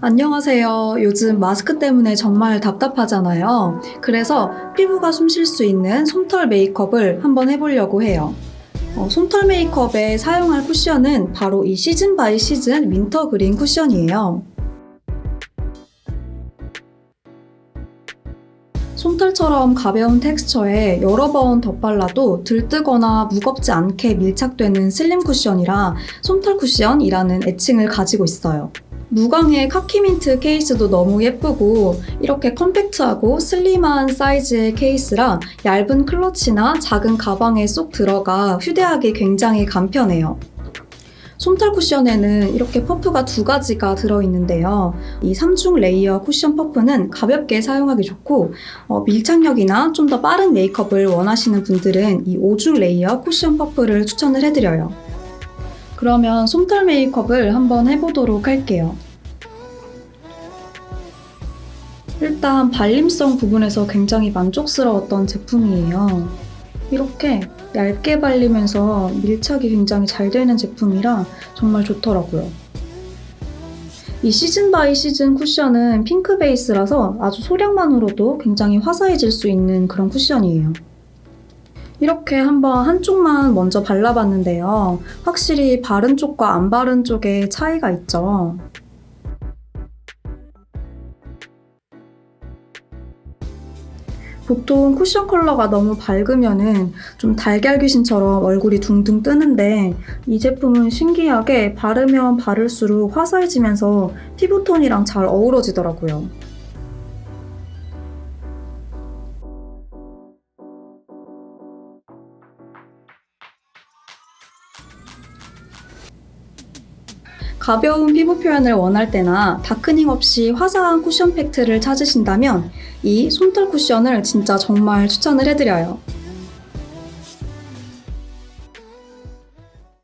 안녕하세요. 요즘 마스크 때문에 정말 답답하잖아요. 그래서 피부가 숨 쉴 수 있는 솜털 메이크업을 한번 해보려고 해요. 어, 솜털 메이크업에 사용할 쿠션은 바로 이 시즌 바이 시즌 윈터 그린 쿠션이에요. 솜털처럼 가벼운 텍스처에 여러 번 덧발라도 들뜨거나 무겁지 않게 밀착되는 슬림 쿠션이라 솜털 쿠션이라는 애칭을 가지고 있어요. 무광의 카키민트 케이스도 너무 예쁘고 이렇게 컴팩트하고 슬림한 사이즈의 케이스라 얇은 클러치나 작은 가방에 쏙 들어가 휴대하기 굉장히 간편해요. 솜털 쿠션에는 이렇게 퍼프가 두 가지가 들어있는데요. 이 3중 레이어 쿠션 퍼프는 가볍게 사용하기 좋고 어, 밀착력이나 좀 더 빠른 메이크업을 원하시는 분들은 이 5중 레이어 쿠션 퍼프를 추천을 해드려요. 그러면 솜털 메이크업을 한번 해보도록 할게요. 일단 발림성 부분에서 굉장히 만족스러웠던 제품이에요. 이렇게 얇게 발리면서 밀착이 굉장히 잘 되는 제품이라 정말 좋더라고요. 이 시즌 바이 시즌 쿠션은 핑크 베이스라서 아주 소량만으로도 굉장히 화사해질 수 있는 그런 쿠션이에요. 이렇게 한번 한쪽만 먼저 발라봤는데요. 확실히 바른 쪽과 안 바른 쪽에 차이가 있죠. 보통 쿠션 컬러가 너무 밝으면은 좀 달걀 귀신처럼 얼굴이 둥둥 뜨는데 이 제품은 신기하게 바르면 바를수록 화사해지면서 피부톤이랑 잘 어우러지더라고요. 가벼운 피부 표현을 원할 때나 다크닝 없이 화사한 쿠션 팩트를 찾으신다면 이 솜털 쿠션을 진짜 정말 추천을 해드려요.